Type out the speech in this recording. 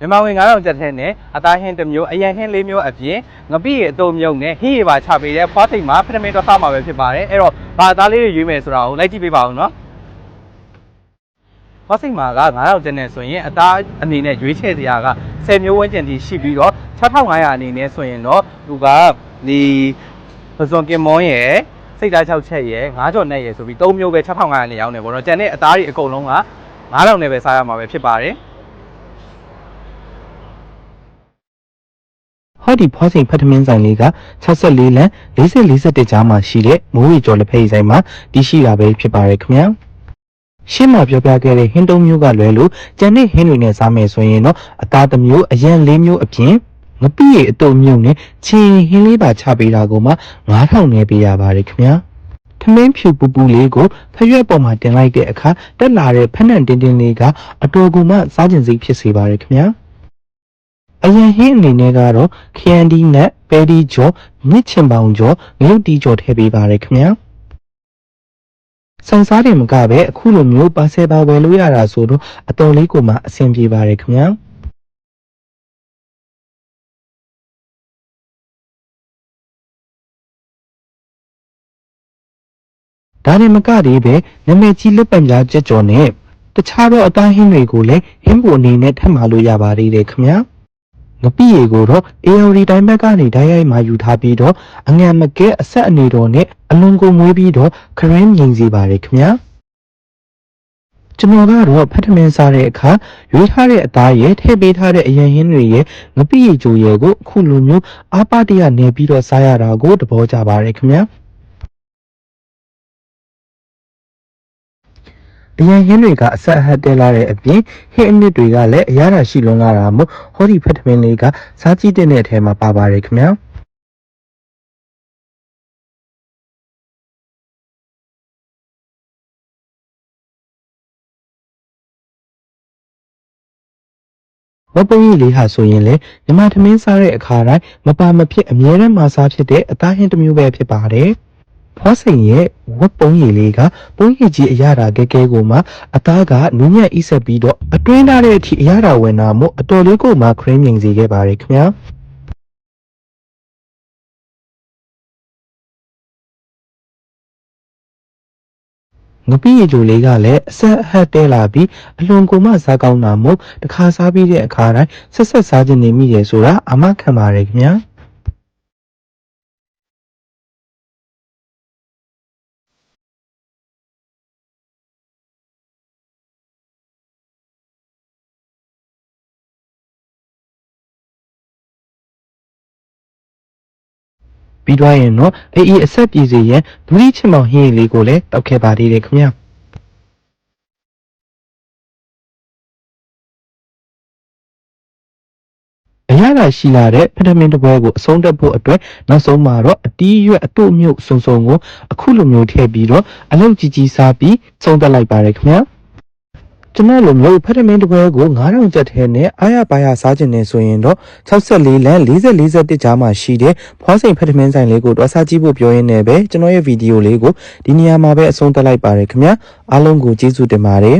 မြန်မာဝင်9000ကျပ်ထဲနဲ့အသားဟင်းတစ်မျိုးအရန်ဟင်းလေးမျိုးအပြင်ငပိရေအတုံမြုံနဲ့ဟင်းရေပါချပေးတဲ့ဖွားစိတ်မှာဖထမင်းတော့စားမှာပဲဖြစ်ပါတယ်အဲ့တော့ဘာအသားလေးတွေရွေးမယ်ဆိုတာကိုလိုက်ကြည့်ပေးပါဦးနော်ဖွားစိတ်မှာက9000ကျပ်နဲ့ဆိုရင်အသားအနေနဲ့ရွေးချယ်စရာက10မျိုးဝန်းကျင်ထိရှိပြီးတော့6500အနေနဲ့ဆိုရင်တော့သူကဒီပစွန်ကင်မွန်ရဲ့စိတ်သား6ချက်ရဲ့9ကြော်နဲ့ရဲ့ဆိုပြီး3မျိုးပဲ6500နဲ့ရောင်းနေပေါ့နော်ကျန်တဲ့အသားတွေအကုန်လုံးက9000နဲ့ပဲစားရမှာပဲဖြစ်ပါတယ် ဟောဒီဖွားစိန်ဖတ်ထမင်းဆိုင်လေးက64လမ်း40 41ကြားမှာရှိတဲ့မိုးရီကျော်လက်ဖက်ရည်ဆိုင်မှာတည်ရှိတာပဲဖြစ်ပါရယ်ခင်ဗျာရှင်းမှာပြောပြခဲ့တဲ့ဟင်းတုံးမျိုးကလွဲလို့ကျန်တဲ့ဟင်းတွေနဲ့စားမယ်ဆိုရင်တော့အသားတစ်မျိုးအရန်လေးမျိုးအပြင်ငပိရအတုံမျိုးနဲ့ချင်းဟင်းလေးပါချပေးတာကိုမှ9000နဲ့ပေးရပါတယ်ခင်ဗျာထမင်းဖြူပူပူလေးကိုဖရွက်ပေါ်မှာတင်လိုက်တဲ့အခါတက်လာတဲ့ဖက်နှံတင်းတင်းလေးကအတော်ကူမှစားကျင်စိတ်ဖြစ်စေပါတယ်ခင်ဗျာ အရင်ဟင်းအနေနဲ့ကတော့ခရန်ဒီနက်ပဲဒီကျော်မြစ်ချင်ပေါင်ကျော်ငရုတ်တီကျော်ထည့်ပေးပါရခင်ဗျာဆန်စားတယ်မကပဲအခုလိုမျိုးပါဆယ်ပါဝယ်လို့ရတာဆိုတော့အတော်လေးကိုမှအဆင်ပြေပါရခင်ဗျာဒါနဲ့မကသေးပဲနာမည်ကြီးလက်ပံကြားကြက်ကြော်နဲ့တခြားသောအသားဟင်းတွေကိုလည်းဟင်းပုံအနေနဲ့ထပ်မှာလို့ရပါသေးတယ်ခင်ဗျာ ငပိရေကိုတော့ AOD တိုင်းဘက်ကနေဓာတ်ရိုက်မှယူထားပြီးတော့အငံမကဲအဆက်အနေတော်နဲ့အလွန်ကိုမွေးပြီးတော့ခရမ်းငိန်စီပါတယ်ခင်ဗျာကျွန်တော်ကတော့ဖတ်ထမင်းစားတဲ့အခါရွေးထားတဲ့အသားရဲ့ထည့်ပေးထားတဲ့အရင်ဟင်းတွေရဲ့ငပိရေကြိုရေကိုအခုလိုမျိုးအားပါတရနေပြီးတော့စားရတာကိုသဘောကျပါတယ်ခင်ဗျာ အရင်ဟင်းတွေကအဆက်အဟတ်တဲလာတဲ့အပြင်ဟင်းအမြစ်တွေကလည်းအရသာရှိလွန်းလာတာမို့ဟောဒီဖက်ထမင်းလေးကစားကြည့်တဲ့အထဲမှာပါပါတယ်ခင်ဗျာဝပရီလေးဟာဆိုရင်လေမြမထမင်းစားတဲ့အခါတိုင်းမပါမဖြစ်အမြဲတမ်းမစားဖြစ်တဲ့အသားဟင်းတစ်မျိုးပဲဖြစ်ပါတယ် ဖွားစိန်ရဲ့ဝက်ပုံးရည်လေးကပုံးရည်ကြီးအရသာကဲကဲကိုမှအသားကနူးညံ့ဣဆက်ပြီးတော့အတွင်းထားတဲ့အထိအရသာဝင်တာမို့အတော်လေးကိုမှခရင်းမြင်စေခဲ့ပါတယ်ခင်ဗျာငပိရီဂျိုလေးကလည်းအဆက်အဟတ်တဲလာပြီးအလွန်ကိုမှစားကောင်းတာမို့တစ်ခါစားပြီးတဲ့အခါတိုင်းဆက်ဆက်စားခြင်းနေမိတယ်ဆိုတာအမခံပါတယ်ခင်ဗျာ ပြီးသွားရင်တော့အေးအေးအဆက်ပြေစေရန်ဒူးရီချင်မောင်ဟင်းရည်လေးကိုလည်းတောက်ခဲ့ပါသေးတယ်ခင်ဗျာအရသာရှိလာတဲ့ဖက်တမင်တစ်ပွဲကိုအဆုံးတက်ဖို့အတွက်နောက်ဆုံးမှာတော့အတီးရွက်အတုမြုပ်စုံစုံကိုအခုလိုမျိုးထည့်ပြီးတော့အလုတ်ကြီးကြီးစားပြီးဆုံးသက်လိုက်ပါတယ်ခင်ဗျာ ကျွန်တော်လိုမျိုးဖက်တမင်တစ်ပွဲကို9000ကျပ်ထဲနဲ့အားရပါရစားခြင်းနေဆိုရင်တော့64လမ်း40 41ကြားမှာရှိတဲ့ဖွားစိန်ဖက်တမင်ဆိုင်လေးကိုတွားစားကြည့်ဖို့ပြောရင်းနဲ့ပဲကျွန်တော်ရဲ့ဗီဒီယိုလေးကိုဒီနေရာမှာပဲအဆုံးသတ်လိုက်ပါရခင်ဗျာအားလုံးကိုကျေးဇူးတင်ပါတယ်